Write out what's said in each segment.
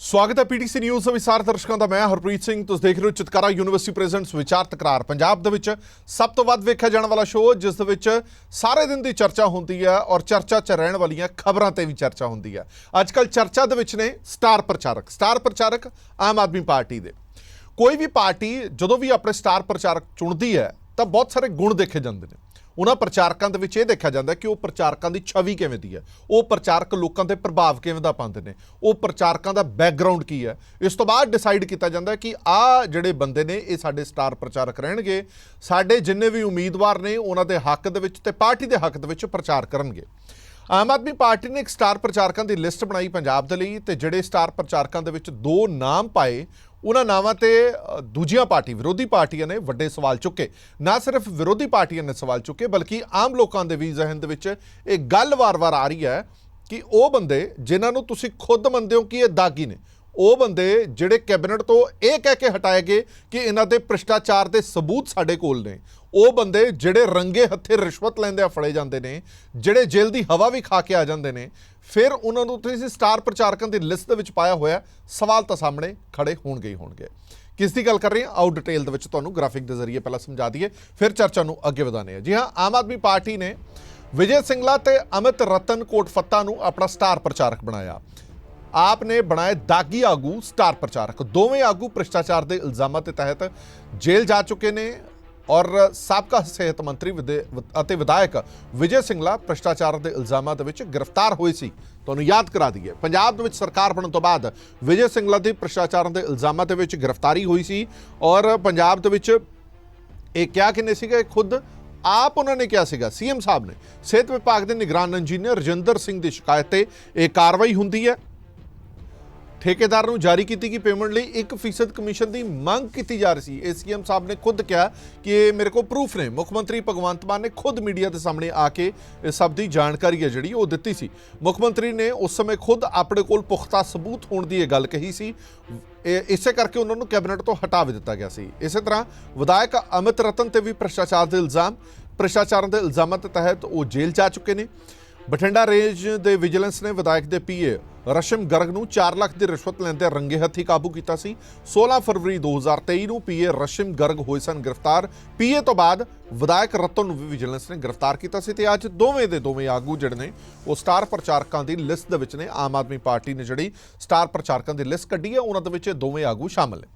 ਸਵਾਗਤ ਹੈ PTC news ਦੇ ਵਿਸਾਰ ਦਰਸ਼ਕਾਂ ਦਾ ਮੈਂ ਹਰਪ੍ਰੀਤ ਸਿੰਘ। ਤੁਸੀਂ ਦੇਖ ਰਹੇ ਹੋ ਚਿਤਕਾਰਾ ਯੂਨੀਵਰਸਿਟੀ ਪ੍ਰੈਜ਼ੈਂਟਸ ਵਿਚਾਰ ਤਕਰਾਰ। ਪੰਜਾਬ ਦੇ ਵਿੱਚ ਸਭ ਤੋਂ ਵੱਧ ਵੇਖਿਆ ਜਾਣ ਵਾਲਾ ਸ਼ੋਅ ਜਿਸ ਦੇ ਵਿੱਚ ਸਾਰੇ ਦਿਨ ਦੀ ਚਰਚਾ ਹੁੰਦੀ ਹੈ ਔਰ ਚਰਚਾ 'ਚ ਰਹਿਣ ਵਾਲੀਆਂ ਖਬਰਾਂ ਤੇ ਵੀ ਚਰਚਾ ਹੁੰਦੀ ਹੈ। ਅੱਜ ਕੱਲ ਚਰਚਾ ਦੇ ਵਿੱਚ ਨੇ ਸਟਾਰ ਪ੍ਰਚਾਰਕ। ਸਟਾਰ ਪ੍ਰਚਾਰਕ ਆਮ ਆਦਮੀ ਪਾਰਟੀ ਦੇ। ਕੋਈ ਵੀ ਪਾਰਟੀ ਜਦੋਂ ਵੀ ਆਪਣੇ ਸਟਾਰ ਪ੍ਰਚਾਰਕ ਚੁਣਦੀ ਹੈ ਤਾਂ ਬਹੁਤ ਸਾਰੇ ਗੁਣ ਦੇਖੇ ਜਾਂਦੇ ਨੇ। ਉਹਨਾਂ ਪ੍ਰਚਾਰਕਾਂ ਦੇ ਵਿੱਚ ਇਹ ਦੇਖਿਆ ਜਾਂਦਾ ਕਿ ਉਹ ਪ੍ਰਚਾਰਕਾਂ ਦੀ ਛਵੀ ਕਿਵੇਂ ਦੀ ਹੈ? ਉਹ ਪ੍ਰਚਾਰਕ ਲੋਕਾਂ ਤੇ ਪ੍ਰਭਾਵ ਕਿਵੇਂ ਦਾ ਪਾਉਂਦੇ ਨੇ? ਉਹ ਪ੍ਰਚਾਰਕਾਂ ਦਾ ਬੈਕਗ੍ਰਾਉਂਡ ਕੀ ਹੈ? ਇਸ ਤੋਂ ਬਾਅਦ ਡਿਸਾਈਡ ਕੀਤਾ ਜਾਂਦਾ ਕਿ ਆ ਜਿਹੜੇ ਬੰਦੇ ਨੇ, ਇਹ ਸਾਡੇ ਸਟਾਰ ਪ੍ਰਚਾਰਕ ਰਹਿਣਗੇ। ਸਾਡੇ ਜਿੰਨੇ ਵੀ ਉਮੀਦਵਾਰ ਨੇ, ਉਹਨਾਂ ਦੇ ਹੱਕ ਦੇ ਵਿੱਚ ਤੇ ਪਾਰਟੀ ਦੇ ਹੱਕ ਦੇ ਵਿੱਚ ਪ੍ਰਚਾਰ ਕਰਨਗੇ। ਆਮ ਆਦਮੀ ਪਾਰਟੀ ਨੇ ਇੱਕ ਸਟਾਰ ਪ੍ਰਚਾਰਕਾਂ ਦੀ ਲਿਸਟ ਬਣਾਈ ਪੰਜਾਬ ਦੇ ਲਈ ਤੇ ਜਿਹੜੇ ਸਟਾਰ ਪ੍ਰਚਾਰਕਾਂ ਦੇ ਵਿੱਚ ਦੋ ਨਾਮ ਪਾਏ ਉਹਨਾਂ ਨਾਵਾਂ ਤੇ ਦੂਜੀਆਂ ਪਾਰਟੀ, ਵਿਰੋਧੀ ਪਾਰਟੀਆਂ ਨੇ ਵੱਡੇ ਸਵਾਲ ਚੁੱਕੇ। ਨਾ ਸਿਰਫ ਵਿਰੋਧੀ ਪਾਰਟੀਆਂ ਨੇ ਸਵਾਲ ਚੁੱਕੇ, ਬਲਕਿ ਆਮ ਲੋਕਾਂ ਦੇ ਵੀ ਜ਼ਿਹਨ ਦੇ ਵਿੱਚ ਇਹ ਗੱਲ ਵਾਰ-ਵਾਰ ਆ ਰਹੀ ਹੈ ਕਿ ਉਹ ਬੰਦੇ, ਜਿਨ੍ਹਾਂ ਨੂੰ ਤੁਸੀਂ ਖੁਦ ਮੰਨਦੇ ਹੋ ਕਿ ਇਹ ਦਾਗੀ ਨੇ ਉਹ ਬੰਦੇ ਜਿਹੜੇ ਕੈਬਨਿਟ ਤੋਂ ਇਹ ਕਹਿ ਕੇ ਹਟਾਏ ਗਏ ਕਿ ਇਹਨਾਂ ਦੇ ਭ੍ਰਿਸ਼ਟਾਚਾਰ ਦੇ ਸਬੂਤ ਸਾਡੇ ਕੋਲ ਨੇ। ਉਹ ਬੰਦੇ ਜਿਹੜੇ ਰੰਗੇ ਹੱਥੇ ਰਿਸ਼ਵਤ ਲੈਂਦੇ ਆ ਫੜੇ ਜਾਂਦੇ ਨੇ, ਜਿਹੜੇ ਜੇਲ੍ਹ ਦੀ ਹਵਾ ਵੀ ਖਾ ਕੇ ਆ ਜਾਂਦੇ ਨੇ, ਫਿਰ ਉਹਨਾਂ ਨੂੰ ਤੁਸੀਂ ਸਟਾਰ ਪ੍ਰਚਾਰਕਾਂ ਦੀ ਲਿਸਟ ਦੇ ਵਿੱਚ ਪਾਇਆ ਹੋਇਆ ਸਵਾਲ ਤਾਂ ਸਾਹਮਣੇ ਖੜੇ ਹੋਣਗੇ ਹੀ ਹੋਣਗੇ। ਕਿਸ ਦੀ ਗੱਲ ਕਰ ਰਹੇ ਹਾਂ? ਆਊਟ ਡਿਟੇਲ ਦੇ ਵਿੱਚ ਤੁਹਾਨੂੰ ਗ੍ਰਾਫਿਕ ਦੇ ਜ਼ਰੀਏ ਪਹਿਲਾਂ ਸਮਝਾ ਦਈਏ, ਫਿਰ ਚਰਚਾ ਨੂੰ ਅੱਗੇ ਵਧਾਉਂਦੇ ਹਾਂ। ਜੀ ਹਾਂ, ਆਮ ਆਦਮੀ ਪਾਰਟੀ ਨੇ ਵਿਜੇ ਸਿੰਗਲਾ ਤੇ ਅਮਿਤ ਰਤਨ ਕੋਟਫੱਤਾ ਨੂੰ ਆਪਣਾ ਸਟਾਰ ਪ੍ਰਚਾਰਕ ਬਣਾਇਆ। ਆਪ ਨੇ ਬਣਾਏ ਦਾਗੀ ਆਗੂ ਸਟਾਰ ਪ੍ਰਚਾਰਕ। ਦੋਵੇਂ ਆਗੂ ਭ੍ਰਿਸ਼ਟਾਚਾਰ ਦੇ ਇਲਜ਼ਾਮਾਂ ਦੇ ਤਹਿਤ ਜੇਲ੍ਹ ਜਾ ਚੁੱਕੇ ਨੇ ਔਰ ਸਾਬਕਾ ਸਿਹਤ ਮੰਤਰੀ ਵਿਦੇ- ਅਤੇ ਵਿਧਾਇਕ ਵਿਜੇ ਸਿੰਗਲਾ ਭ੍ਰਿਸ਼ਟਾਚਾਰ ਦੇ ਇਲਜ਼ਾਮਾਂ ਦੇ ਵਿੱਚ ਗ੍ਰਿਫਤਾਰ ਹੋਏ ਸੀ। ਤੁਹਾਨੂੰ ਯਾਦ ਕਰਾ ਦਈਏ, ਪੰਜਾਬ ਦੇ ਵਿੱਚ ਸਰਕਾਰ ਬਣਨ ਤੋਂ ਬਾਅਦ ਵਿਜੇ ਸਿੰਗਲਾ ਦੀ ਭ੍ਰਿਸ਼ਟਾਚਾਰ ਦੇ ਇਲਜ਼ਾਮਾਂ ਦੇ ਵਿੱਚ ਗ੍ਰਿਫਤਾਰੀ ਹੋਈ ਸੀ ਔਰ ਪੰਜਾਬ ਦੇ ਵਿੱਚ ਇਹ ਕਿਹਾ ਕਿਨੇ ਸੀਗਾ? ਇਹ ਖੁਦ ਆਪ ਉਹਨਾਂ ਨੇ ਕਿਹਾ ਸੀਗਾ। ਸੀਐਮ ਸਾਹਿਬ ਨੇ ਸਿਹਤ ਵਿਭਾਗ ਦੇ ਨਿਗਰਾਨ ਇੰਜੀਨੀਅਰ ਰਜਿੰਦਰ ਸਿੰਘ ਦੀ ਸ਼ਿਕਾਇਤ ਤੇ ਇਹ ਕਾਰਵਾਈ ਹੁੰਦੀ ਹੈ। ਠੇਕੇਦਾਰ ਨੂੰ ਜਾਰੀ ਕੀਤੀ ਗਈ ਪੇਮੈਂਟ ਲਈ 1% ਕਮਿਸ਼ਨ ਦੀ ਮੰਗ ਕੀਤੀ ਜਾ ਰਹੀ ਸੀ। ਐਸਸੀਐਮ ਸਾਹਿਬ ਨੇ ਖੁਦ ਕਿਹਾ ਕਿ ਇਹ ਮੇਰੇ ਕੋਲ ਪ੍ਰੂਫ ਨੇ। ਮੁੱਖ ਮੰਤਰੀ ਭਗਵੰਤ ਮਾਨ ਨੇ ਖੁਦ ਮੀਡੀਆ ਦੇ ਸਾਹਮਣੇ ਆ ਕੇ ਇਸ ਸਭ ਦੀ ਜਾਣਕਾਰੀ ਹੈ ਜਿਹੜੀ ਉਹ ਦਿੱਤੀ ਸੀ। ਮੁੱਖ ਮੰਤਰੀ ਨੇ ਉਸ ਸਮੇਂ ਖੁਦ ਆਪਣੇ ਕੋਲ ਪੁਖਤਾ ਸਬੂਤ ਹੋਣ ਦੀ ਇਹ ਗੱਲ ਕਹੀ ਸੀ। ਇਹ ਇਸੇ ਕਰਕੇ ਉਹਨਾਂ ਨੂੰ ਕੈਬਨਿਟ ਤੋਂ ਹਟਾ ਵੀ ਦਿੱਤਾ ਗਿਆ ਸੀ। ਇਸੇ ਤਰ੍ਹਾਂ ਵਿਧਾਇਕ ਅਮਿਤ ਰਤਨ ਤੇ ਵੀ ਭ੍ਰਿਸ਼ਟਾਚਾਰ ਦੇ ਇਲਜ਼ਾਮ, ਭ੍ਰਿਸ਼ਟਾਚਾਰ ਦੇ ਇਲਜ਼ਾਮਾਂ ਦੇ ਤਹਿਤ ਉਹ ਜੇਲ੍ਹ ਜਾ ਚੁੱਕੇ ਨੇ। ਬਠਿੰਡਾ ਰੇਂਜ ਦੇ ਵਿਜੀਲੈਂਸ ਨੇ ਵਿਧਾਇਕ ਦੇ ਪੀਏ ਰਸ਼ਮ ਗਰਗ ਨੂੰ 4 ਲੱਖ ਦੀ ਰਿਸ਼ਵਤ ਲੈਂਦੇ ਰੰਗੇ ਹੱਥੀ ਕਾਬੂ ਕੀਤਾ ਸੀ। 16 ਫਰਵਰੀ 2023 ਨੂੰ ਪੀਏ ਰਸ਼ਮ ਗਰਗ ਹੋਏ ਸਨ ਗ੍ਰਿਫਤਾਰ। ਪੀਏ ਤੋਂ ਬਾਅਦ ਵਿਧਾਇਕ ਰਤਨ ਨੂੰ ਵੀ ਵਿਜੀਲੈਂਸ ਨੇ ਗ੍ਰਿਫਤਾਰ ਕੀਤਾ ਸੀ ਤੇ ਅੱਜ ਦੋਵੇਂ ਦੇ ਦੋਵੇਂ ਆਗੂ ਜਿਹੜੇ ਨੇ, ਉਹ ਸਟਾਰ ਪ੍ਰਚਾਰਕਾਂ ਦੀ ਲਿਸਟ ਦੇ ਵਿੱਚ ਨੇ। ਆਮ ਆਦਮੀ ਪਾਰਟੀ ਨੇ ਜਿਹੜੀ ਸਟਾਰ ਪ੍ਰਚਾਰਕਾਂ ਦੀ ਲਿਸਟ ਕੱਢੀ ਹੈ, ਉਹਨਾਂ ਦੇ ਵਿੱਚ ਇਹ ਦੋਵੇਂ ਆਗੂ ਸ਼ਾਮਲ ਨੇ।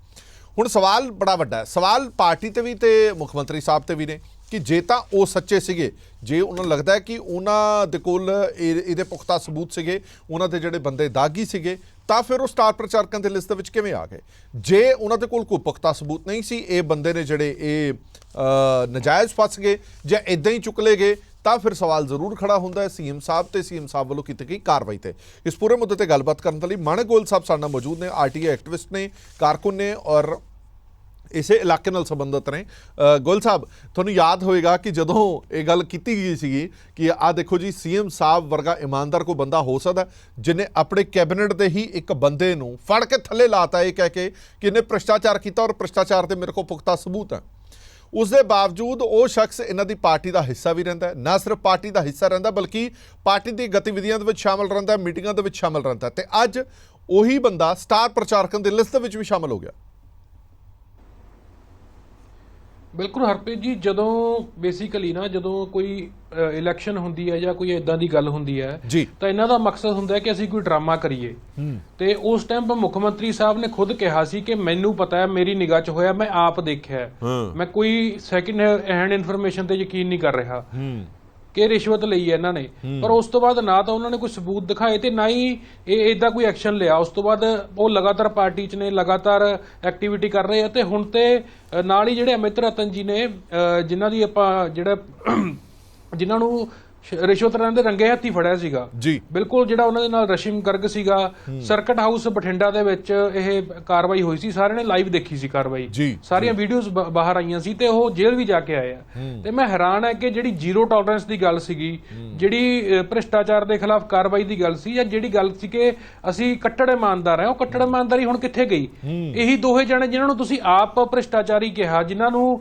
ਹੁਣ ਸਵਾਲ ਬੜਾ ਵੱਡਾ ਹੈ। ਸਵਾਲ ਪਾਰਟੀ ਤੇ ਵੀ ਤੇ ਮੁੱਖ ਮੰਤਰੀ ਸਾਹਿਬ ਤੇ ਵੀ ਨੇ। ਕਿ ਜੇ ਤਾਂ ਉਹ ਸੱਚੇ ਸੀਗੇ ਜੇ ਉਹਨਾਂ ਨੂੰ ਲੱਗਦਾ ਕਿ ਉਹਨਾਂ ਦੇ ਕੋਲ ਇਹ- ਇਹਦੇ ਪੁਖਤਾ ਸਬੂਤ ਸੀਗੇ ਉਹਨਾਂ ਦੇ ਜਿਹੜੇ ਬੰਦੇ ਦਾਗੀ ਸੀਗੇ ਤਾਂ ਫਿਰ ਉਹ ਸਟਾਰ ਪ੍ਰਚਾਰਕਾਂ ਦੇ ਲਿਸਟ ਦੇ ਵਿੱਚ ਕਿਵੇਂ ਆ ਗਏ? ਜੇ ਉਹਨਾਂ ਦੇ ਕੋਲ ਕੋਈ ਪੁਖਤਾ ਸਬੂਤ ਨਹੀਂ ਸੀ ਇਹ ਬੰਦੇ ਨੇ ਜਿਹੜੇ ਇਹ ਅ, ਨਜਾਇਜ਼ ਫਸ ਗਏ ਜਾਂ ਇਦਾਂ ਹੀ ਚੁੱਕ ਲਏ ਗਏ ਤਾਂ ਫਿਰ ਸਵਾਲ ਜ਼ਰੂਰ ਖੜਾ ਹੁੰਦਾ ਹੈ ਸੀਐਮ ਸਾਹਿਬ ਤੇ ਸੀਐਮ ਸਾਹਿਬ ਵੱਲੋਂ ਕੀਤੀ ਗਈ ਕਾਰਵਾਈ ਤੇ। ਇਸ ਪੂਰੇ ਮੁੱਦੇ ਤੇ ਗੱਲਬਾਤ ਕਰਨ ਦੇ ਲਈ ਮਾਨਕ ਗੋਲ ਸਾਹਿਬ ਸਾਡੇ ਨਾਲ ਮੌਜੂਦ ਨੇ ਆਰਟੀਏ ਐਕਟਿਵਿਸਟ ਨੇ ਕਾਰਕੁਨ ਨੇ ਔਰ ਇਸੇ ਇਲਾਕੇ ਨਾਲ ਸੰਬੰਧਿਤ ਨੇ। ਅ, ਗੁਲ ਸਾਹਿਬ ਤੁਹਾਨੂੰ ਯਾਦ ਹੋਏਗਾ ਕਿ ਜਦੋਂ ਇਹ ਗੱਲ ਕੀਤੀ ਗਈ ਸੀਗੀ ਕਿ ਆਹ ਦੇਖੋ ਜੀ ਸੀਐਮ ਸਾਹਿਬ ਵਰਗਾ ਇਮਾਨਦਾਰ ਕੋਈ ਬੰਦਾ ਹੋ ਸਕਦਾ ਜਿਨੇ ਆਪਣੇ ਕੈਬਨਿਟ ਦੇ ਹੀ ਇੱਕ ਬੰਦੇ ਨੂੰ ਫੜ ਕੇ ਥੱਲੇ ਲਾਤਾ ਇਹ ਕਹਿ ਕੇ ਕਿ ਇਹਨੇ ਭ੍ਰਿਸ਼ਟਾਚਾਰ ਕੀਤਾ ਔਰ ਭ੍ਰਿਸ਼ਟਾਚਾਰ ਤੇ ਮੇਰੇ ਕੋਲ ਪੁਖਤਾ ਸਬੂਤ ਹੈ। ਉਸ ਦੇ ਬਾਵਜੂਦ ਉਹ ਸ਼ਖਸ ਇਹਨਾਂ ਦੀ ਪਾਰਟੀ ਦਾ ਹਿੱਸਾ ਵੀ ਰਹਿੰਦਾ ਨਾ ਸਿਰਫ ਪਾਰਟੀ ਦਾ ਹਿੱਸਾ ਰਹਿੰਦਾ ਬਲਕਿ ਪਾਰਟੀ ਦੀ ਗਤੀਵਿਧੀਆਂ ਦੇ ਵਿੱਚ ਸ਼ਾਮਲ ਰਹਿੰਦਾ ਮੀਟਿੰਗਾਂ ਦੇ ਵਿੱਚ ਸ਼ਾਮਲ ਰਹਿੰਦਾ ਹੈ। ਤੇ ਅੱਜ ਉਹੀ ਬੰਦਾ ਸਟਾਰ ਪ੍ਰਚਾਰਕਾਂ ਦੀ ਲਿਸਟ ਦੇ ਵਿੱਚ ਵੀ ਸ਼ਾਮਲ ਹੋ ਗਿਆ। ਬਿਲਕੁਲ ਹਰਪ੍ਰੀਤ ਜੀ ਜਦੋਂ ਬੇਸਿਕਲੀ ਨਾ ਜਦੋਂ ਕੋਈ ਇਲੈਕਸ਼ਨ ਹੁੰਦੀ ਹੈ ਜਾਂ ਕੋਈ ਇਦਾਂ ਦੀ ਗੱਲ ਹੁੰਦੀ ਹੈ ਤਾਂ ਇਹਨਾਂ ਦਾ ਮਕਸਦ ਹੁੰਦਾ ਹੈ ਕਿ ਅਸੀਂ ਕੋਈ ਡਰਾਮਾ ਕਰੀਏ। ਤੇ ਉਸ ਟਾਈਮ ਮੁੱਖ ਮੰਤਰੀ ਸਾਹਿਬ ਨੇ ਖੁਦ ਕਿਹਾ ਸੀ ਕਿ ਮੈਨੂੰ ਪਤਾ ਹੈ ਮੇਰੀ ਨਿਗਾਹ 'ਚ ਹੋਇਆ ਮੈਂ ਆਪ ਦੇਖਿਆ ਮੈਂ ਕੋਈ ਸੈਕਿੰਡ ਹੈਂਡ ਇਨਫੋਰਮੇਸ਼ਨ ਤੇ ਯਕੀਨ ਨਹੀਂ ਕਰ ਰਿਹਾ। ਕਿ ਰਿਸ਼ਵਤ ਲਈ ਹੈ ਇਹਨਾਂ ਨੇ। ਪਰ ਉਸ ਤੋਂ ਬਾਅਦ ਨਾ ਤਾਂ ਉਹਨਾਂ ਨੇ ਕੋਈ ਸਬੂਤ ਦਿਖਾਏ ਤੇ ਨਾ ਹੀ ਇਹ ਇਦਾਂ ਕੋਈ ਐਕਸ਼ਨ ਲਿਆ। ਉਸ ਤੋਂ ਬਾਅਦ ਉਹ ਲਗਾਤਾਰ ਪਾਰਟੀ 'ਚ ਨੇ ਲਗਾਤਾਰ ਐਕਟੀਵਿਟੀ ਕਰ ਰਹੇ ਆ ਤੇ ਹੁਣ ਤੇ ਨਾਲ ਹੀ ਜਿਹੜੇ ਅਮਿਤ ਰਤਨ ਜੀ ਨੇ ਜਿਨ੍ਹਾਂ ਦੀ ਆਪਾਂ ਜਿਹੜਾ ਜਿਨ੍ਹਾਂ ਨੂੰ ਰਿਸ਼ਵਤ ਲੈਣ ਦੇ ਰੰਗੇ ਹੱਥੀ ਫੜਿਆ ਸੀਗਾ। ਜੀ। ਬਿਲਕੁਲ ਜਿਹੜਾ ਉਹਨਾਂ ਦੇ ਨਾਲ ਰਸ਼ਿਮ ਗਰਗ ਸੀਗਾ ਸਰਕਟ ਹਾਊਸ ਬਠਿੰਡਾ ਦੇ ਵਿੱਚ ਇਹ ਕਾਰਵਾਈ ਹੋਈ ਸੀ ਸਾਰਿਆਂ ਨੇ ਲਾਈਵ ਦੇਖੀ ਸੀ ਕਾਰਵਾਈ। ਸਾਰੀਆਂ ਵੀਡੀਓਜ਼ ਬਾਹਰ ਆਈਆਂ ਸੀ ਤੇ ਉਹ ਜੇਲ੍ਹ ਵੀ ਜਾ ਕੇ ਆਏ ਆ। ਤੇ ਮੈਂ ਹੈਰਾਨ ਹੈ ਕਿ ਜਿਹੜੀ ਜ਼ੀਰੋ ਟੋਲਰੈਂਸ ਦੀ ਗੱਲ ਸੀਗੀ ਜਿਹੜੀ ਭ੍ਰਿਸ਼ਟਾਚਾਰ ਦੇ ਖਿਲਾਫ ਕਾਰਵਾਈ ਦੀ ਗੱਲ ਸੀ ਜਾਂ ਜਿਹੜੀ ਗੱਲ ਸੀ ਕਿ ਅਸੀਂ ਕੱਟੜ ਇਮਾਨਦਾਰ ਆ ਉਹ ਕੱਟੜ ਇਮਾਨਦਾਰੀ ਹੁਣ ਕਿੱਥੇ ਗਈ? ਇਹੀ ਦੋਹੇ ਜਣੇ ਜਿਨ੍ਹਾਂ ਨੂੰ ਤੁਸੀਂ ਆਪ ਭ੍ਰਿਸ਼ਟਾਚਾਰੀ ਕਿਹਾ ਜਿਨ੍ਹਾਂ ਨੂੰ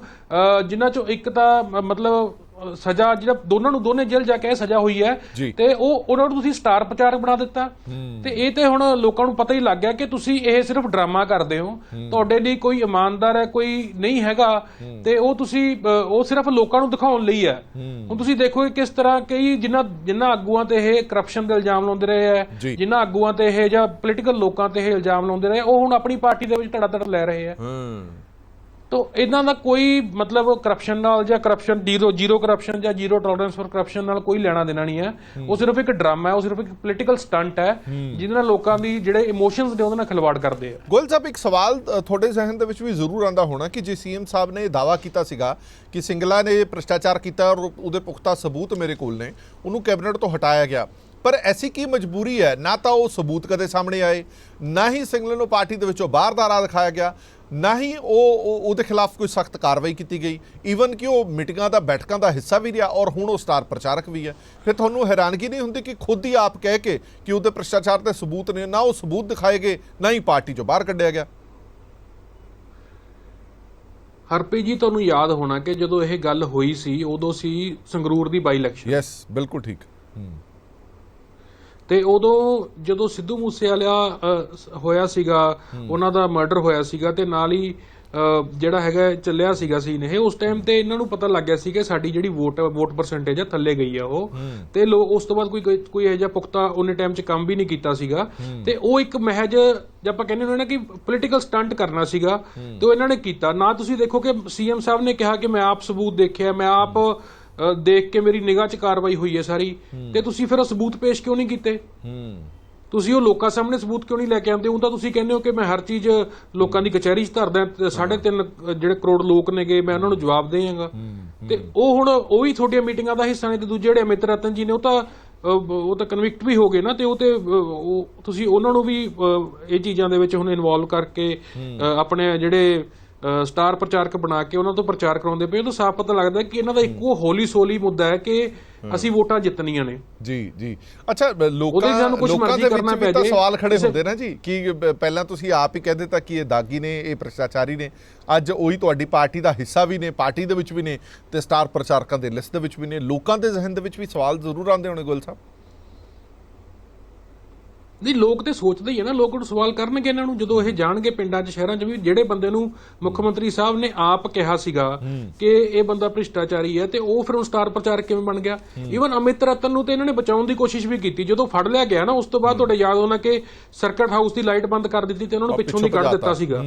ਜਿਨ੍ਹਾਂ ਚੋਂ ਇੱਕ ਤਾਂ ਮਤਲਬ ਸਜ਼ਾ ਜਿਹੜਾ ਦੋਨਾਂ ਨੂੰ ਦੋਨੇ ਜੇਲ੍ਹ ਜਾ ਕੇ ਇਹ ਸਜ਼ਾ ਹੋਈ ਹੈ। ਤੇ ਉਹ ਉਹਨਾਂ ਨੂੰ ਤੁਸੀਂ ਸਟਾਰ ਪ੍ਰਚਾਰਕ ਬਣਾ ਦਿੱਤਾ। ਤੇ ਇਹ ਤੇ ਹੁਣ ਲੋਕਾਂ ਨੂੰ ਪਤਾ ਹੀ ਲੱਗ ਗਿਆ ਕਿ ਤੁਸੀਂ ਇਹ ਸਿਰਫ ਡਰਾਮਾ ਕਰਦੇ ਹੋ। ਤੁਹਾਡੇ ਲਈ ਕੋਈ ਇਮਾਨਦਾਰ ਹੈ ਕੋਈ ਨਹੀਂ ਹੈਗਾ। ਤੇ ਉਹ ਤੁਸੀਂ ਉਹ ਸਿਰਫ ਲੋਕਾਂ ਨੂੰ ਦਿਖਾਉਣ ਲਈ ਹੈ। ਹੁਣ ਤੁਸੀਂ ਦੇਖੋ ਕਿਸ ਤਰ੍ਹਾਂ ਕਈ ਜਿਨ੍ਹਾਂ ਜਿਨ੍ਹਾਂ ਆਗੂਆਂ ਤੇ ਇਹ ਕਰਪਸ਼ਨ ਦੇ ਇਲਜ਼ਾਮ ਲਾਉਂਦੇ ਰਹੇ। ਹੈ ਜਿਨ੍ਹਾਂ ਆਗੂਆਂ ਤੇ ਇਹ ਜਾਂ ਪੋਲੀਟੀਕਲ ਲੋਕਾਂ ਤੇ ਇਹ ਇਲਜ਼ਾਮ ਲਾਉਂਦੇ ਰਹੇ ਉਹ ਹੁਣ ਆਪਣੀ ਪਾਰਟੀ ਦੇ ਵਿੱਚ ਧੜਾ ਧੜ ਲੈ ਰਹੇ ਹੂੰ। ਤੋ ਇਹਨਾਂ ਦਾ ਕੋਈ ਮਤਲਬ ਕਰਪਸ਼ਨ ਨਾਲ ਜਾਂ ਕਰਪਸ਼ਨ ਜ਼ੀਰੋ ਜ਼ੀਰੋ ਕਰਪਸ਼ਨ ਜਾਂ ਜ਼ੀਰੋ ਟੋਲਰੈਂਸ ਫॉर ਕਰਪਸ਼ਨ ਨਾਲ ਕੋਈ ਲੈਣਾ ਦੇਣਾ ਨਹੀਂ ਹੈ। ਉਹ ਸਿਰਫ ਇੱਕ ਡਰਾਮਾ ਹੈ ਉਹ ਸਿਰਫ ਇੱਕ ਪੋਲੀਟੀਕਲ ਸਟੰਟ ਹੈ ਜਿਹਦੇ ਨਾਲ ਲੋਕਾਂ ਦੀ ਜਿਹੜੇ ਇਮੋਸ਼ਨਸ ਨੇ ਉਹਦੇ ਨਾਲ ਖਿਲਵਾੜ ਕਰਦੇ ਆ। ਗੋਇਲ ਸਾਹਿਬ ਇੱਕ ਸਵਾਲ ਤੁਹਾਡੇ ਜ਼ਿਹਨ ਦੇ ਵਿੱਚ ਵੀ ਜ਼ਰੂਰ ਆਂਦਾ ਹੋਣਾ ਕਿ ਜੇ ਸੀਐਮ ਸਾਹਿਬ ਨੇ ਇਹ ਦਾਵਾ ਕੀਤਾ ਸੀਗਾ ਕਿ ਸਿੰਗਲਾ ਨੇ ਭ੍ਰਿਸ਼ਟਾਚਾਰ ਕੀਤਾ ਔਰ ਉਹਦੇ ਪੁਖਤਾ ਸਬੂਤ ਮੇਰੇ ਕੋਲ ਨੇ ਉਹਨੂੰ ਕੈਬਨਿਟ ਤੋਂ ਹਟਾਇਆ ਗਿਆ। ਪਰ ਐਸੀ ਕੀ ਮਜਬੂਰੀ ਹੈ? ਨਾ ਤਾਂ ਉਹ ਸਬੂਤ ਕਦੇ ਸਾਹਮਣੇ ਆਏ ਨਾ ਹੀ ਸਿੰਗਲਾ ਨੂੰ ਪਾਰਟੀ ਦੇ ਵਿੱਚੋਂ ਬਾਹਰ ਦਾ ਰਾਹ ਦਿਖਾਇਆ ਗਿਆ ਨਾ ਹੀ ਉਹ ਉਹ- ਉਹਦੇ ਖਿਲਾਫ ਕੋਈ ਸਖਤ ਕਾਰਵਾਈ ਕੀਤੀ ਗਈ। ਈਵਨ ਕਿ ਉਹ ਮੀਟਿੰਗਾਂ ਦਾ ਬੈਠਕਾਂ ਦਾ ਹਿੱਸਾ ਵੀ ਰਿਹਾ ਔਰ ਹੁਣ ਉਹ ਸਟਾਰ ਪ੍ਰਚਾਰਕ ਵੀ ਹੈ। ਫਿਰ ਤੁਹਾਨੂੰ ਹੈਰਾਨਗੀ ਨਹੀਂ ਹੁੰਦੀ ਕਿ ਖੁਦ ਹੀ ਆਪ ਕਹਿ ਕੇ ਕਿ ਉਹਦੇ ਭ੍ਰਿਸ਼ਟਾਚਾਰ ਦੇ ਸਬੂਤ ਨੇ ਨਾ ਉਹ ਸਬੂਤ ਦਿਖਾਏ ਗਏ ਨਾ ਹੀ ਪਾਰਟੀ ਚੋਂ ਬਾਹਰ ਕੱਢਿਆ ਗਿਆ? ਹਰਪ੍ਰੀਤ ਜੀ ਤੁਹਾਨੂੰ ਯਾਦ ਹੋਣਾ ਕਿ ਜਦੋਂ ਇਹ ਗੱਲ ਹੋਈ ਸੀ ਉਦੋਂ ਸੀ ਸੰਗਰੂਰ ਦੀ ਬਾਈ ਇਲੈਕਸ਼ਨ ਯੈਸ ਬਿਲਕੁਲ ਠੀਕ। ਤੇ ਉਦੋਂ ਜਦੋਂ ਸਿੱਧੂ ਮੂਸੇਵਾਲਾ ਹੋਇਆ ਸੀਗਾ ਉਹਨਾਂ ਦਾ ਮਰਡਰ ਹੋਇਆ ਸੀਗਾ ਤੇ ਨਾਲ ਹੀ ਜਿਹੜਾ ਹੈਗਾ ਚੱਲਿਆ ਸੀਗਾ ਸੀਨ ਇਹ ਉਸ ਟਾਈਮ ਤੇ ਇਹਨਾਂ ਨੂੰ ਪਤਾ ਲੱਗ ਗਿਆ ਸੀ ਕਿ ਸਾਡੀ ਜਿਹੜੀ ਵੋਟ ਵੋਟ ਪਰਸੈਂਟੇਜ ਆ ਥੱਲੇ ਗਈ ਆ ਉਹ। ਤੇ ਲੋ ਉਸ ਤੋਂ ਬਾਅਦ ਕੋਈ ਕੋਈ- ਇਹੋ ਜਿਹਾ ਪੁਖਤਾ ਉਹਨੇ ਟਾਈਮ 'ਚ ਕੰਮ ਵੀ ਨਹੀਂ ਕੀਤਾ ਸੀਗਾ। ਤੇ ਉਹ ਇੱਕ ਮਹਿਜ ਜੇ ਆਪਾਂ ਕਹਿੰਦੇ ਹੁੰਦੇ ਨਾ ਕਿ ਪੋਲੀਟੀਕਲ ਸਟੰਟ ਕਰਨਾ ਸੀਗਾ ਤੇ ਉਹ ਇਹਨਾਂ ਨੇ ਕੀਤਾ। ਨਾ ਤੁਸੀਂ ਦੇਖੋ ਕਿ ਸੀਐਮ ਸਾਹਿਬ ਨੇ ਕਿਹਾ ਕਿ ਮੈਂ ਆਪ ਸਬੂਤ ਦੇਖਿਆ ਮੈਂ ਆਪ ਦੇਖ ਕੇ ਮੇਰੀ ਨਿਗਾਹ 'ਚ ਕਾਰਵਾਈ ਹੋਈ ਹੈ ਸਾਰੀ। ਤੇ ਤੁਸੀਂ ਫਿਰ ਸਬੂਤ ਪੇਸ਼ ਕਿਉਂ ਨਹੀਂ ਕੀਤੇ? ਤੁਸੀਂ ਉਹ ਲੋਕਾਂ ਸਾਹਮਣੇ ਸਬੂਤ ਕਿਉਂ ਨਹੀਂ ਲੈ ਕੇ ਆਉਂਦੇ? ਉਹ ਤਾਂ ਤੁਸੀਂ ਕਹਿੰਦੇ ਹੋ ਕਿ ਮੈਂ ਹਰ ਚੀਜ਼ ਲੋਕਾਂ ਦੀ ਕਚਹਿਰੀ 'ਚ ਧਰਦਾ ਤੇ ਸਾਢੇ ਤਿੰਨ ਅ, ਜਿਹੜੇ ਕਰੋੜ ਲੋਕ ਨੇਗੇ ਮੈਂ ਉਹਨਾਂ ਨੂੰ ਜਵਾਬ ਦੇਵਾਂਗਾ। ਤੇ ਉਹ ਹੁਣ ਉਹ ਵੀ ਤੁਹਾਡੀਆਂ ਮੀਟਿੰਗਾਂ ਦਾ ਹਿੱਸਾ ਨੇ ਤੇ ਦੂਜੇ ਜਿਹੜੇ ਅਮਿਤ ਰਤਨ ਜੀ ਨੇ ਉਹ ਤਾਂ ਉਹ ਤਾਂ ਕਨਵਿਕਟ ਵੀ ਹੋ ਗਏ ਨਾ ਤੇ ਉਹ ਤੇ ਤੁਸੀਂ ਉਹਨਾਂ ਨੂੰ ਵੀ ਇਹ ਚੀਜ਼ਾਂ ਦੇ ਵਿੱਚ ਹੁਣ ਇਨਵੋਲਵ ਕਰਕੇ ਆਪਣੇ ਜਿਹੜੇ ਸਟਾਰ ਪ੍ਰਚਾਰਕ ਬਣਾ ਕੇ ਉਹਨਾਂ ਤੋਂ ਪ੍ਰਚਾਰ ਕਰਾਉਂਦੇ ਪਏ। ਉਹ ਤਾਂ ਸਾਫ਼ ਪਤਾ ਲੱਗਦਾ ਕਿ ਇਹਨਾਂ ਦਾ ਇੱਕੋ ਹੋਲੀ ਸੋਲੀ ਮੁੱਦਾ ਹੈ ਕਿ ਅਸੀਂ ਵੋਟਾਂ ਜਿੱਤਣੀਆਂ ਨੇ। ਜੀ ਜੀ। ਅੱਛਾ ਲੋਕਾਂ ਲੋਕਾਂ ਦੇ ਵਿੱਚ ਵੀ ਤਾਂ। ਸਵਾਲ ਖੜੇ ਹੁੰਦੇ ਨਾ ਜੀ ਕਿ ਪਹਿਲਾਂ ਤੁਸੀਂ ਆਪ ਹੀ ਕਹਿੰਦੇ ਤਾਂ ਕਿ ਇਹ ਦਾਗੀ ਨੇ ਇਹ ਭ੍ਰਿਸ਼ਟਾਚਾਰੀ ਨੇ। ਅੱਜ ਉਹੀ ਤੁਹਾਡੀ ਪਾਰਟੀ ਦਾ ਹਿੱਸਾ ਵੀ ਨੇ ਪਾਰਟੀ ਦੇ ਵਿੱਚ ਵੀ ਨੇ ਤੇ ਸਟਾਰ ਪ੍ਰਚਾਰਕਾਂ ਦੇ ਲਿਸਟ ਦੇ ਵਿੱਚ ਵੀ ਨੇ। ਲੋਕਾਂ ਦੇ ਜ਼ਿਹਨ ਦੇ ਵਿੱਚ ਵੀ ਸਵਾਲ ਜ਼ਰੂਰ ਆਉਂਦੇ ਹੋਣੇ ਗੁਲ ਸਾਹਿਬ। ਨਹੀਂ ਲੋਕ ਤੇ ਸੋਚਦੇ ਹੀ ਆ ਨਾ ਲੋਕ ਨੂੰ ਸਵਾਲ ਕਰਨਗੇ ਇਹਨਾਂ ਨੂੰ। ਜਦੋਂ ਇਹ ਜਾਣਗੇ ਪਿੰਡਾਂ 'ਚ ਸ਼ਹਿਰਾਂ 'ਚ ਵੀ ਜਿਹੜੇ ਬੰਦੇ ਨੂੰ ਮੁੱਖ ਮੰਤਰੀ ਸਾਹਿਬ ਨੇ ਆਪ ਕਿਹਾ ਸੀਗਾ ਕਿ ਇਹ ਬੰਦਾ ਭ੍ਰਿਸ਼ਟਾਚਾਰੀ ਹੈ ਤੇ ਉਹ ਫਿਰ ਉਹ ਸਟਾਰ ਪ੍ਰਚਾਰਕ ਕਿਵੇਂ ਬਣ ਗਿਆ? ਈਵਨ ਅਮਿਤ ਰਤਨ ਨੂੰ ਤੇ ਇਹਨਾਂ ਨੇ ਬਚਾਉਣ ਦੀ ਕੋਸ਼ਿਸ਼ ਵੀ ਕੀਤੀ। ਜਦੋਂ ਫੜ ਲਿਆ ਗਿਆ ਨਾ ਉਸ ਤੋਂ ਬਾਅਦ ਤੁਹਾਡੇ ਯਾਦ ਹੋਣਾ ਕਿ ਸਰਕਟ ਹਾਊਸ ਦੀ ਲਾਈਟ ਬੰਦ ਕਰ ਦਿੱਤੀ ਤੇ ਉਹਨਾਂ ਨੂੰ ਪਿੱਛੋਂ ਦੀ ਕੱਢ ਦਿੱਤਾ ਸੀਗਾ।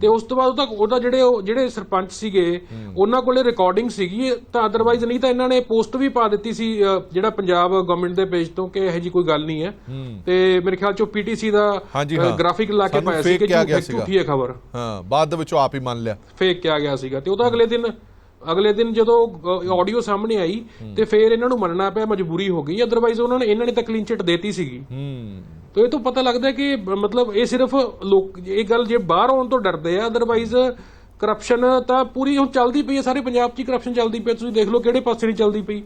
ਤੇ ਉਸ ਤੋਂ ਬਾਅਦ ਉਹਦਾ ਉਹਦਾ ਜਿਹੜੇ ਉਹ ਜਿਹੜੇ ਸਰਪੰਚ ਸੀਗੇ ਉਹਨਾਂ ਕੋਲੇ ਰਿਕਾਰਡਿੰਗ ਸੀਗੀ। ਤਾਂ ਅਦਰਵਾਈਜ਼ ਨਹੀਂ ਤਾਂ ਇਹਨਾਂ ਨੇ ਪੋਸਟ ਵੀ ਪਾ ਦਿੱਤੀ ਸੀ ਜਿਹੜਾ ਪੰਜਾਬ ਗਵਰਨਮੈਂਟ ਦੇ ਪੇਜ ਤੋਂ ਕਿ ਇਹੋ ਜੀ ਕੋਈ ਗੱਲ ਨਹੀਂ ਹੈ। ਤੇ ਮੇਰੇ ਖਿਆਲ ਚੋਂ ਪੀਟੀਸੀ ਦਾ। ਗ੍ਰਾਫਿਕ ਲਾ ਕੇ ਪਾਇਆ ਸੀ ਕਿ ਝੂਠੀ ਹੈ ਖਬਰ। ਹਾਂ ਬਾਅਦ ਦੇ ਵਿੱਚੋਂ ਆਪ ਹੀ ਮੰਨ ਲਿਆ। ਫੇਕ ਕਿਹਾ ਗਿਆ ਸੀਗਾ। ਤੇ ਉਹ ਤਾਂ ਅਗਲੇ ਦਿਨ ਅਗਲੇ ਦਿਨ ਜਦੋਂ ਆਡੀਓ ਸਾਹਮਣੇ ਆਈ ਤੇ ਫਿਰ ਇਹਨਾਂ ਨੂੰ ਮੰਨਣਾ ਪਿਆ ਮਜਬੂਰੀ ਹੋ ਗਈ। ਅਦਰਵਾਈਜ਼ ਉਹਨਾਂ ਨੇ ਇਹਨਾਂ ਨੇ ਤਾਂ ਕਲੀਨ ਚਿੱਟ ਦੇਤੀ ਸੀਗੀ। ਹੂੰ। ਤੋ ਇਹ ਤੋਂ ਪਤਾ ਲੱਗਦਾ ਕਿ ਮਤਲਬ ਇਹ ਸਿਰਫ ਲੋਕ ਇਹ ਗੱਲ ਜੇ ਬਾਹਰ ਆਉਣ ਤੋਂ ਡਰਦੇ ਆ ਅਦਰਵਾਈਜ਼ ਕਰਪਸ਼ਨ ਤਾਂ ਪੂਰੀ ਹੁਣ ਚੱਲਦੀ ਪਈ ਹੈ ਸਾਰੇ ਪੰਜਾਬ 'ਚ ਕਰਪਸ਼ਨ ਚੱਲਦੀ ਪਈ। ਤੁਸੀਂ ਦੇਖ ਲਓ ਕਿਹੜੇ ਪਾਸੇ ਨਹੀਂ ਚੱਲਦੀ ਪਈ।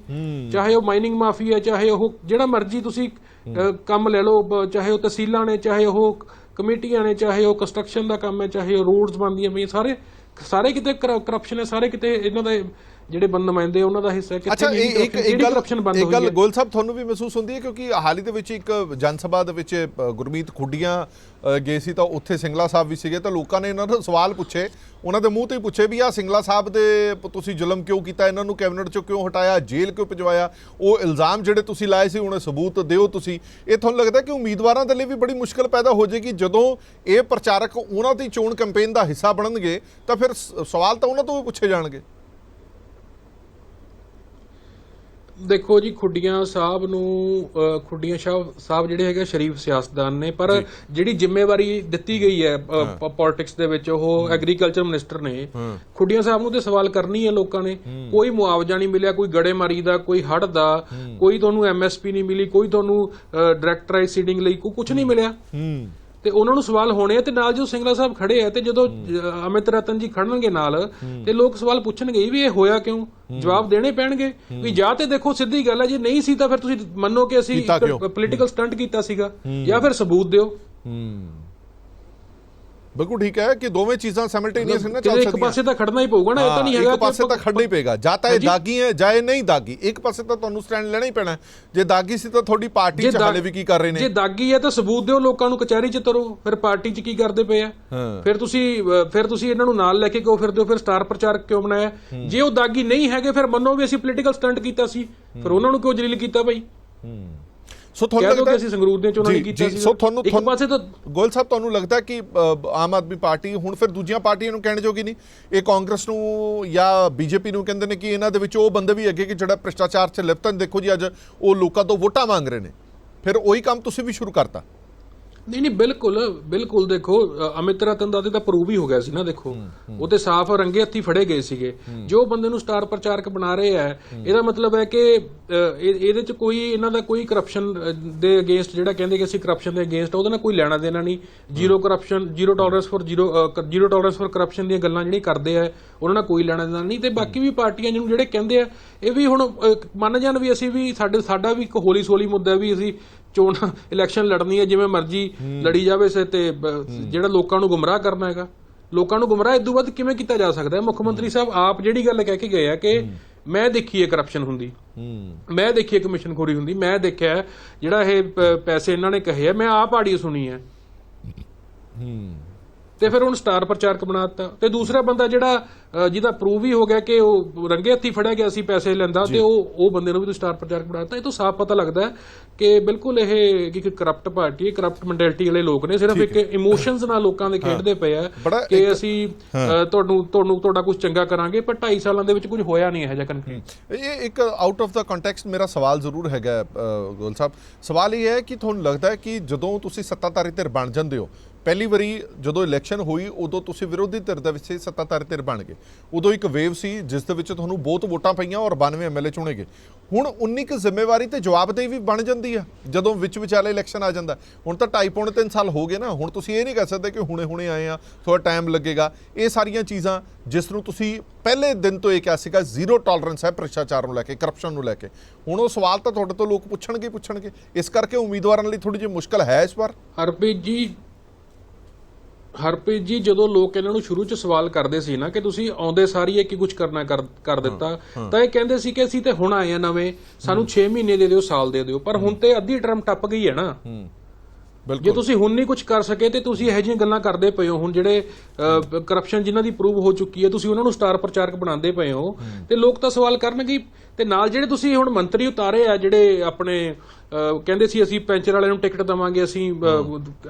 ਚਾਹੇ ਉਹ ਮਾਈਨਿੰਗ ਮਾਫੀਆ ਚਾਹੇ ਉਹ ਜਿਹੜਾ ਮਰਜ਼ੀ ਤੁਸੀਂ ਕੰਮ ਲੈ ਲਓ ਚਾਹੇ ਉਹ ਤਹਿਸੀਲਾਂ ਨੇ, ਚਾਹੇ ਉਹ ਕਮੇਟੀਆਂ ਨੇ, ਚਾਹੇ ਉਹ ਕੰਸਟਰਕਸ਼ਨ ਦਾ ਕੰਮ ਹੈ, ਚਾਹੇ ਉਹ ਰੋਡਸ ਬਣਦੀਆਂ ਪਈਆਂ, ਸਾਰੇ ਸਾਰੇ ਕਿਤੇ ਕਰਪਸ਼ਨ ਹੈ, ਸਾਰੇ ਕਿਤੇ ਇਹਨਾਂ ਦੇ ਜਿਹੜੇ ਬੰਦ ਨੁਮਾਇੰਦੇ ਉਹਨਾਂ ਦਾ ਹਿੱਸਾ ਕਿੱਥੇ ਅੱਛਾ ਇੱਕ ਇੱਕ ਗੱਲ ਕਰਪਸ਼ਨ ਬੰਦ ਇੱਕ ਹੋਈ ਗੱਲ ਹੈ। ਗੋਲ ਸਾਹਿਬ ਤੁਹਾਨੂੰ ਵੀ ਮਹਿਸੂਸ ਹੁੰਦੀ ਹੈ ਕਿਉਂਕਿ ਹਾਲ ਹੀ ਦੇ ਵਿੱਚ ਇੱਕ ਜਨ ਸਭਾ ਦੇ ਵਿੱਚ ਗੁਰਮੀਤ ਖੁੱਡੀਆਂ ਗਏ ਸੀ ਤਾਂ ਉੱਥੇ ਸਿੰਗਲਾ ਸਾਹਿਬ ਵੀ ਸੀਗੇ ਤਾਂ ਲੋਕਾਂ ਨੇ ਇਹਨਾਂ ਤੋਂ ਸਵਾਲ ਪੁੱਛੇ ਉਹਨਾਂ ਦੇ ਮੂੰਹ ਤੇ ਹੀ ਪੁੱਛੇ ਵੀ ਆ ਸਿੰਗਲਾ ਸਾਹਿਬ ਦੇ ਤੁਸੀਂ ਜ਼ੁਲਮ ਕਿਉਂ ਕੀਤਾ? ਇਹਨਾਂ ਨੂੰ ਕੈਬਨਿਟ ਚੋਂ ਕਿਉਂ ਹਟਾਇਆ? ਜੇਲ੍ਹ ਕਿਉਂ ਭਿਜਵਾਇਆ? ਉਹ ਇਲਜ਼ਾਮ ਜਿਹੜੇ ਤੁਸੀਂ ਲਾਏ ਸੀ ਉਹਨੇ ਸਬੂਤ ਦਿਓ ਤੁਸੀਂ। ਇਹ ਤੁਹਾਨੂੰ ਲੱਗਦਾ ਕਿ ਉਮੀਦਵਾਰਾਂ ਦੇ ਲਈ ਵੀ ਬੜੀ ਮੁਸ਼ਕਲ ਪੈਦਾ ਹੋ ਜਾਏਗੀ? ਜਦੋਂ ਇਹ ਪ੍ਰਚਾਰਕ ਉਹਨਾਂ ਦੀ ਚੋਣ ਕੈਂਪੇਨ ਦਾ ਹਿੱਸਾ ਬਣਨਗੇ ਤਾਂ ਫਿਰ ਸਵਾਲ ਤਾਂ ਉਹਨਾਂ ਤੋਂ ਵੀ ਪੁੱਛੇ ਜਾਣਗੇ। ਦੇਖੋ ਜੀ ਖੁੱਡੀਆਂ ਸਾਹਿਬ ਨੂੰ ਖੁੱਡੀਆਂ ਸਾਹਿਬ ਸਾਹਿਬ ਜਿਹੜੇ ਹੈਗੇ ਸ਼ਰੀਫ ਸਿਆਸਤਦਾਨ ਨੇ ਪਰ ਜਿਹੜੀ ਜ਼ਿੰਮੇਵਾਰੀ ਦਿੱਤੀ ਗਈ ਹੈ ਪੋਲਿਟਿਕਸ ਦੇ ਵਿੱਚ ਉਹ ਐਗਰੀਕਲਚਰ ਮਿਨਿਸਟਰ ਨੇ। ਖੁੱਡੀਆਂ ਸਾਹਿਬ ਨੂੰ ਤੇ ਸਵਾਲ ਕਰਨੀ ਹੈ ਲੋਕਾਂ ਨੇ। ਕੋਈ ਮੁਆਵਜ਼ਾ ਨਹੀਂ ਮਿਲਿਆ ਕੋਈ ਗੜੇਮਾਰੀ ਦਾ ਕੋਈ ਹੜ੍ਹ ਦਾ ਕੋਈ ਤੁਹਾਨੂੰ ਐਮਐਸਪੀ ਨਹੀਂ ਮਿਲੀ ਕੋਈ ਤੁਹਾਨੂੰ ਡਾਇਰੈਕਟਰਾਈਜ਼ ਸੀਡਿੰਗ ਲਈ ਕੋਈ ਕੁਝ ਨਹੀਂ ਮਿਲਿਆ। ਤੇ ਉਹਨਾਂ ਨੂੰ ਸਵਾਲ ਹੋਣੇ ਆ ਤੇ ਨਾਲ ਜੋ ਸਿੰਗਲਾ ਸਾਹਿਬ ਖੜੇ ਆ ਤੇ ਜਦੋਂ ਅਮਿਤ ਰਤਨ ਜੀ ਖੜਨਗੇ ਨਾਲ ਤੇ ਲੋਕ ਸਵਾਲ ਪੁੱਛਣਗੇ ਵੀ ਇਹ ਹੋਇਆ ਕਿਉਂ? ਜਵਾਬ ਦੇਣੇ ਪੈਣਗੇ? ਵੀ ਜਾਂ ਤੇ ਦੇਖੋ ਸਿੱਧੀ ਗੱਲ ਹੈ ਜੇ ਨਹੀਂ ਸੀ ਤਾਂ ਫਿਰ ਤੁਸੀਂ ਮੰਨੋ ਕਿ ਅਸੀਂ? ਪੋਲੀਟੀਕਲ ਸਟੰਟ ਕੀਤਾ ਸੀਗਾ। ਜਾਂ ਫਿਰ ਸਬੂਤ ਦਿਓ। ਹੂੰ। ਬਿਲਕੁਲ ਠੀਕ ਹੈ ਕਿ ਦੋਵੇਂ ਚੀਜ਼ਾਂ ਸਾਈਮਲਟੇਨੀਅਸ ਨਾ ਚੱਲ ਕਿਤੇ ਇੱਕ ਸਕਦੀਆਂ ਪਾਸੇ ਤਾਂ ਖੜਨਾ ਹੀ ਪਊਗਾ ਨਾ ਇਹ ਤਾਂ ਨਹੀਂ ਹੈਗਾ ਇੱਕ ਪਾਸੇ ਤਾਂ ਖੜਨਾ ਹੀ ਪਏਗਾ ਜਾਂ ਤਾਂ ਇਹ। ਦਾਗੀ ਹੈ ਜਾਂ ਇਹ ਨਹੀਂ ਦਾਗੀ ਇੱਕ ਪਾਸੇ ਤਾਂ ਤੁਹਾਨੂੰ ਸਟੈਂਡ ਲੈਣਾ ਹੀ ਪੈਣਾ। ਜੇ ਦਾਗੀ ਸੀ ਤਾਂ ਤੁਹਾਡੀ ਪਾਰਟੀ ਚ ਹਾਲੇ ਵੀ ਕੀ ਕਰ ਰਹੇ ਜੇ ਨੇ ਦਾਗੀ ਹੈ ਤਾਂ ਸਬੂਤ ਦਿਓ ਲੋਕਾਂ ਨੂੰ ਕਚਹਿਰੀ 'ਚ ਤਰੋ ਫਿਰ ਪਾਰਟੀ 'ਚ ਕੀ ਕਰਦੇ ਪਏ ਆ? ਫਿਰ ਤੁਸੀਂ ਫਿਰ ਤੁਸੀਂ ਇਹਨਾਂ ਨੂੰ ਨਾਲ ਲੈ ਕੇ ਕਿਉਂ ਫਿਰਦੇ ਹੋ? ਫਿਰ ਸਟਾਰ ਪ੍ਰਚਾਰਕ ਕਿਉਂ ਬਣਾਇਆ? ਜੇ ਉਹ ਦਾਗੀ ਨਹੀਂ ਹੈਗੇ ਫਿਰ ਮੰਨੋ ਵੀ ਅਸੀਂ ਪੋਲੀਟੀਕਲ ਸਟੰਟ ਕੀਤਾ ਸੀ। ਫਿਰ ਉਹਨਾਂ ਨੂੰ ਕਿਉਂ ਜਲੀਲ ਕੀਤਾ ਬਈ? ਸੋ ਤੁਹਾਨੂੰ ਲੱਗਦਾ ਕਿ ਅਸੀਂ ਸੰਗਰੂਰ ਦੇ ਚੋਣਾਂ ਨਹੀਂ ਕੀਤਾ ਸੀ ਸੋ ਤੁਹਾਨੂੰ- ਇੱਕ ਪਾਸੇ ਤਾਂ ਗੋਇਲ ਸਾਹਿਬ ਤੁਹਾਨੂੰ ਲੱਗਦਾ ਕਿ ਆਮ ਆਦਮੀ ਪਾਰਟੀ ਹੁਣ ਫਿਰ ਦੂਜੀਆਂ ਪਾਰਟੀਆਂ ਨੂੰ ਕਹਿਣ ਜੋਗੀ ਨਹੀਂ? ਇਹ ਕਾਂਗਰਸ ਨੂੰ ਜਾਂ ਬੀਜੇਪੀ ਨੂੰ ਕਹਿੰਦੇ ਨੇ ਕਿ ਇਹਨਾਂ ਦੇ ਵਿੱਚ ਉਹ ਬੰਦੇ ਵੀ ਹੈਗੇ ਕਿ ਜਿਹੜਾ ਭ੍ਰਿਸ਼ਟਾਚਾਰ 'ਚ ਲਿਪਤ ਹਨ ਦੇਖੋ ਜੀ ਅੱਜ ਉਹ ਲੋਕਾਂ ਤੋਂ ਵੋਟਾਂ ਮੰਗ ਰਹੇ ਨੇ। ਫਿਰ ਉਹੀ ਕੰਮ ਤੁਸੀਂ ਵੀ ਸ਼ੁਰੂ ਕਰਤਾ। ਨਹੀਂ ਨਹੀਂ ਬਿਲਕੁਲ ਬਿਲਕੁਲ ਦੇਖੋ ਅਮਿਤ ਰਤਨ ਦਾ ਤੇ ਤਾਂ ਪ੍ਰੂਵ ਹੀ ਹੋ ਗਿਆ ਸੀ ਨਾ ਦੇਖੋ। ਉਹ ਤੇ ਸਾਫ਼ ਰੰਗੇ ਹੱਥੀ ਫੜੇ ਗਏ ਸੀਗੇ। ਜੋ ਬੰਦੇ ਨੂੰ ਸਟਾਰ ਪ੍ਰਚਾਰਕ ਬਣਾ ਰਹੇ ਆ ਇਹਦਾ ਮਤਲਬ ਹੈ ਕਿ ਇਹਦੇ ਚ ਕੋਈ ਇਹਨਾਂ ਦਾ ਕੋਈ ਕਰਪਸ਼ਨ ਦੇ ਅਗੇਂਸਟ ਜਿਹੜਾ ਕਹਿੰਦੇ ਕਿ ਅਸੀਂ ਕਰਪਸ਼ਨ ਦੇ ਅਗੇਂਸਟ ਉਹਦੇ ਨਾਲ ਕੋਈ ਲੈਣਾ ਦੇਣਾ ਨਹੀਂ। Zero corruption zero tolerance for zero zero tolerance for corruption ਦੀਆਂ ਗੱਲਾਂ ਜਿਹੜੀਆਂ ਕਰਦੇ ਆ ਉਹਨਾਂ ਨਾਲ ਕੋਈ ਲੈਣਾ ਦੇਣਾ ਨਹੀਂ। ਤੇ ਬਾਕੀ ਵੀ ਪਾਰਟੀਆਂ ਜਿਹਨੂੰ ਜਿਹੜੇ ਕਹਿੰਦੇ ਆ ਇਹ ਵੀ ਹੁਣ ਮੰਨ ਜਾਣ ਵੀ ਅਸੀਂ ਵੀ ਸਾਡੇ ਸਾਡਾ ਵੀ ਇੱਕ ਹੋਲੀ ਸੋਲੀ ਮੁੱਦਾ ਵੀ ਅਸੀਂ ਚੋਣ ਇਲੈਕਸ਼ਨ ਲੜਨੀ ਹੈ ਜਿਵੇਂ ਮਰਜ਼ੀ ਲੜੀ ਜਾਵੇ ਸੇ ਤੇ ਜਿਹੜਾ ਲੋਕਾਂ ਨੂੰ ਗੁੰਮਰਾਹ ਕਰਨਾ ਹੈਗਾ। ਲੋਕਾਂ ਨੂੰ ਗੁੰਮਰਾਹ ਇਦੋਂ ਵੱਧ ਕਿਵੇਂ ਕੀਤਾ ਜਾ ਸਕਦਾ ਹੈ? ਮੁੱਖ ਮੰਤਰੀ ਸਾਹਿਬ ਆਪ ਜਿਹੜੀ ਗੱਲ ਕਹਿ ਕੇ ਗਏ ਆ ਕਿ ਮੈਂ ਦੇਖੀ ਹੈ ਕਰਪਸ਼ਨ ਹੁੰਦੀ ਮੈਂ ਦੇਖੀ ਹੈ ਕਮਿਸ਼ਨ ਖੋਰੀ ਹੁੰਦੀ। ਮੈਂ ਦੇਖਿਆ ਜਿਹੜਾ ਇਹ ਪੈਸੇ ਇਹਨਾਂ ਨੇ ਕਹੇ ਆ ਮੈਂ ਆਪ ਆੜੀ ਸੁਣੀ ਹੈ। ਤੇ ਫਿਰ ਹੁਣ ਸਟਾਰ ਪ੍ਰਚਾਰਕ ਬਣਾਤਾ ਤੇ ਦੂਸਰਾ ਬੰਦਾ ਜਿਹੜਾ ਜਿਹਦਾ ਪ੍ਰੂਵ ਹੀ ਹੋ ਗਿਆ ਕਿ ਉਹ ਰੰਗੇ ਹੱਥੀ ਫੜਿਆ ਗਿਆ ਸੀ ਪੈਸੇ ਲੈਂਦਾ ਤੇ ਉਹ ਉਹ ਬੰਦੇ ਨੂੰ ਵੀ ਤੁਸੀਂ ਸਟਾਰ ਪ੍ਰਚਾਰਕ ਬਣਾਤਾ ਇਹ ਤੋਂ ਸਾਫ਼ ਪਤਾ ਲੱਗਦਾ ਹੈ ਕਿ ਬਿਲਕੁਲ ਇਹ ਇੱਕ ਕਰਪਟ ਪਾਰਟੀ ਹੈ ਕਰਪਟ ਮੈਂਟੈਲਿਟੀ ਵਾਲੇ ਲੋਕ ਨੇ। ਸਿਰਫ ਇੱਕ ਇਮੋਸ਼ਨਸ ਨਾਲ ਲੋਕਾਂ ਦੇ ਖੇਡਦੇ ਪਏ ਆ ਕਿ ਅਸੀਂ ਤੁਹਾਨੂੰ ਤੁਹਾਨੂੰ ਤੁਹਾਡਾ ਕੁਝ ਚੰਗਾ ਕਰਾਂਗੇ ਪਰ 2.5 ਸਾਲਾਂ ਦੇ ਵਿੱਚ ਕੁਝ ਹੋਇਆ ਨਹੀਂ ਇਹੋ ਜਿਹਾ ਕੰਕਰੀਟ ਇਹ ਇੱਕ ਆਊਟ ਆਫ ਦਾ ਕੰਟੈਕਸਟ ਮੇਰਾ ਸਵਾਲ ਜ਼ਰੂਰ ਹੈਗਾ ਗੋਲ ਸਾਹਿਬ। ਸਵਾਲ ਇਹ ਹੈ ਕਿ ਤੁਹਾਨੂੰ ਲੱਗਦਾ ਹੈ ਕਿ ਜਦੋਂ ਤੁਸੀਂ ਸੱਤਾਧਾਰੀ ਧਿਰ ਬਣ ਜਾਂਦੇ ਹੋ ਪਹਿਲੀ ਵਾਰੀ ਜਦੋਂ ਇਲੈਕਸ਼ਨ ਹੋਈ, ਉਦੋਂ ਤੁਸੀਂ ਵਿਰੋਧੀ ਧਿਰ ਦੇ ਵਿੱਚ ਸੱਤਾਧਾਰੀ ਧਿਰ ਬਣ ਗਏ। ਉਦੋਂ ਇੱਕ ਵੇਵ ਸੀ, ਜਿਸ ਦੇ ਵਿੱਚ ਤੁਹਾਨੂੰ ਬਹੁਤ ਵੋਟਾਂ ਪਈਆਂ ਔਰ 92 ਐਮਐਲਏ ਚੁਣੇ ਗਏ। ਹੁਣ 19 ਕੁ ਜ਼ਿੰਮੇਵਾਰੀ ਤੇ ਜਵਾਬਦੇਹੀ ਵੀ ਬਣ ਜਾਂਦੀ ਆ, ਜਦੋਂ ਵਿੱਚ ਵਿਚਾਲੇ ਇਲੈਕਸ਼ਨ ਆ ਜਾਂਦਾ। ਹੁਣ ਤਾਂ 2.5 ਪੌਣੇ 3 ਸਾਲ ਹੋ ਗਏ ਨਾ, ਹੁਣ ਤੁਸੀਂ ਇਹ ਨਹੀਂ ਕਹਿ ਸਕਦੇ ਕਿ ਹੁਣੇ ਹੁਣੇ ਆਏ ਆ ਥੋੜਾ ਟਾਈਮ ਲੱਗੇਗਾ। ਇਹ ਸਾਰੀਆਂ ਚੀਜ਼ਾਂ ਜਿਸ ਨੂੰ ਤੁਸੀਂ ਪਹਿਲੇ ਦਿਨ ਤੋਂ ਇਹ ਕਿਹਾ ਸੀਗਾ ਜ਼ੀਰੋ ਟੋਲਰੈਂਸ ਹੈ ਭ੍ਰਿਸ਼ਟਾਚਾਰ ਨੂੰ ਲੈ ਕੇ ਕਰਪਸ਼ਨ ਨੂੰ ਲੈ ਕੇ। ਹੁਣ ਉਹ ਸਵਾਲ ਤਾਂ ਤੁਹਾਡੇ ਤੋਂ ਲੋਕ ਪੁੱਛਣਗੇ ਪੁੱਛਣਗੇ। ਇਸ ਕਰਕੇ ਉਮੀਦਵਾਰਾਂ ਲਈ ਥੋੜੀ ਜਿਹੀ ਮੁਸ਼ਕਲ ਹੈ ਇਸ ਵਾਰ? ਹਰਪ੍ਰੀਤ ਜੀ ਹਰਪ੍ਰੀਤ ਜੀ ਜਦੋਂ ਲੋਕ ਇਹਨਾਂ ਨੂੰ ਸ਼ੁਰੂ ਚ ਸਵਾਲ ਕਰਦੇ ਸੀ ਨਾ ਕਿ ਤੁਸੀਂ ਆਉਂਦੇ ਸਾਰੀ ਇਹ ਕੀ ਕੁਝ ਕਰਨਾ ਕਰ ਦਿੱਤਾ ਤਾਂ ਇਹ ਕਹਿੰਦੇ ਸੀ ਕਿ ਅਸੀਂ ਤੇ ਹੁਣ ਆਏ ਆ ਨਵੇਂ ਸਾਨੂੰ 6 ਮਹੀਨੇ ਦੇ ਦਿਓ ਸਾਲ ਦੇ ਦਿਓ ਪਰ ਹੁਣ ਤੇ ਅੱਧੀ ਟਰਮ ਟੱਪ ਗਈ ਹੈ ਨਾ। ਜੇ ਤੁਸੀਂ ਹੁਣ ਨਹੀਂ ਕੁਝ ਕਰ ਸਕੇ ਤੇ ਤੁਸੀਂ ਇਹੋ ਜਿਹੀਆਂ ਗੱਲਾਂ ਕਰਦੇ ਪਏ ਹੋ ਹੁਣ ਜਿਹੜੇ ਕਰਪਸ਼ਨ ਜਿਨ੍ਹਾਂ ਦੀ ਪ੍ਰੂਵ ਹੋ ਚੁੱਕੀ ਹੈ ਤੁਸੀਂ ਉਹਨਾਂ ਨੂੰ ਸਟਾਰ ਪ੍ਰਚਾਰਕ ਬਣਾਉਂਦੇ ਪਏ ਹੋ ਤੇ ਲੋਕ ਤਾਂ ਸਵਾਲ ਕਰਨਗੇ। ਤੇ ਨਾਲ ਜਿਹੜੇ ਤੁਸੀਂ ਹੁਣ ਮੰਤਰੀ ਉਤਾਰੇ ਆ ਜਿਹੜੇ ਆਪਣੇ ਕਹਿੰਦੇ ਸੀ ਅਸੀਂ ਪੈਂਚਰ ਵਾਲਿਆਂ ਨੂੰ ਟਿਕਟ ਦਵਾਂਗੇ ਅਸੀਂ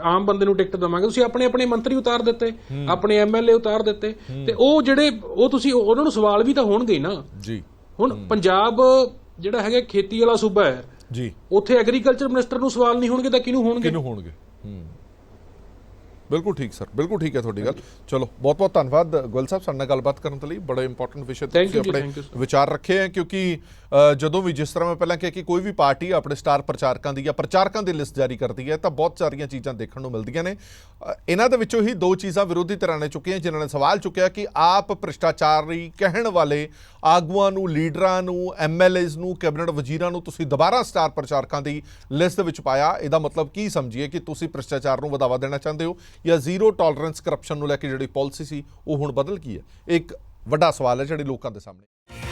ਆਮ ਬੰਦੇ ਨੂੰ ਟਿਕਟ ਦਵਾਂਗੇ ਤੁਸੀਂ ਆਪਣੇ ਆਪਣੇ ਮੰਤਰੀ ਉਤਾਰ ਦਿੱਤੇ ਆਪਣੇ ਐਮਐਲਏ ਉਤਾਰ ਦਿੱਤੇ। ਤੇ ਉਹ ਜਿਹੜੇ ਉਹ ਤੁਸੀਂ ਉਹਨਾਂ ਨੂੰ ਸਵਾਲ ਵੀ ਤਾਂ ਹੋਣਗੇ ਨਾ। ਜੀ। ਹੁਣ ਪੰਜਾਬ ਜਿਹੜਾ ਹੈਗਾ ਖੇਤੀ ਵਾਲਾ ਸੂਬਾ ਹੈ ਜੀ। ਉੱਥੇ ਐਗਰੀਕਲਚਰ ਮਿਨਿਸਟਰ ਨੂੰ ਸਵਾਲ ਨਹੀਂ ਹੋਣਗੇ ਤਾਂ ਕਿਹਨੂੰ ਹੋਣਗੇ? ਕਿਹਨੂੰ ਹੋਣਗੇ? ਹੂੰ। ਬਿਲਕੁਲ ਠੀਕ ਸਰ ਬਿਲਕੁਲ ਠੀਕ ਹੈ ਤੁਹਾਡੀ ਗੱਲ। ਚਲੋ ਬਹੁਤ ਬਹੁਤ ਧੰਨਵਾਦ ਗੁਲ ਸਾਹਿਬ ਸਾਡੇ ਨਾਲ ਗੱਲਬਾਤ ਕਰਨ ਲਈ। ਬੜਾ ਇੰਪੋਰਟੈਂਟ ਵਿਸ਼ੇ ਤੇ ਤੁਸੀਂ ਆਪਣੇ ਵਿਚਾਰ ਰੱਖੇ ਹੈ ਕਿਉਂਕਿ ਜਦੋਂ ਵੀ ਜਿਸ ਤਰ੍ਹਾਂ ਮੈਂ ਪਹਿਲਾਂ ਕਿਹਾ ਕਿ ਕੋਈ ਵੀ ਪਾਰਟੀ ਆਪਣੇ ਸਟਾਰ ਪ੍ਰਚਾਰਕਾਂ ਦੀ ਜਾਂ ਪ੍ਰਚਾਰਕਾਂ ਦੀ ਲਿਸਟ ਜਾਰੀ ਕਰਦੀ ਹੈ ਤਾਂ ਬਹੁਤ ਸਾਰੀਆਂ ਚੀਜ਼ਾਂ ਦੇਖਣ ਨੂੰ ਮਿਲਦੀਆਂ ਨੇ। ਇਹਨਾਂ ਦੇ ਵਿੱਚੋਂ ਹੀ ਦੋ ਚੀਜ਼ਾਂ ਵਿਰੋਧੀ ਧਿਰਾਂ ਨੇ ਚੁੱਕੀਆਂ ਜਿਨ੍ਹਾਂ ਨੇ ਸਵਾਲ ਚੁੱਕਿਆ ਕਿ ਆਪ ਭ੍ਰਿਸ਼ਟਾਚਾਰੀ ਕਹਿਣ ਵਾਲੇ ਆਗੂਆਂ ਨੂੰ ਲੀਡਰਾਂ ਨੂੰ ਐਮਐਲਏਜ਼ ਨੂੰ ਕੈਬਨਿਟ ਵਜ਼ੀਰਾਂ ਨੂੰ ਤੁਸੀਂ ਦੁਬਾਰਾ ਸਟਾਰ ਪ੍ਰਚਾਰਕਾਂ ਦੀ ਲਿਸਟ ਦੇ ਵਿੱਚ ਪਾਇਆ। ਇਹਦਾ ਮਤਲਬ ਕੀ ਸਮਝੀਏ ਕਿ ਤੁਸੀਂ ਭ੍ਰਿਸ਼ਟਾਚਾਰ ਨੂੰ ਵਧਾਵਾ ਦੇਣਾ ਚਾਹੁੰਦੇ ਹੋ ਜਾਂ ਜ਼ੀਰੋ ਟੋਲਰੈਂਸ ਕਰਪਸ਼ਨ ਨੂੰ ਲੈ ਕੇ ਜਿਹੜੀ ਪਾਲਿਸੀ ਸੀ, ਉਹ ਹੁਣ ਬਦਲ ਗਈ ਹੈ। ਇੱਕ ਵੱਡਾ ਸਵਾਲ ਹੈ ਜਿਹੜੇ ਲੋਕਾਂ ਦੇ ਸਾਹਮਣੇ।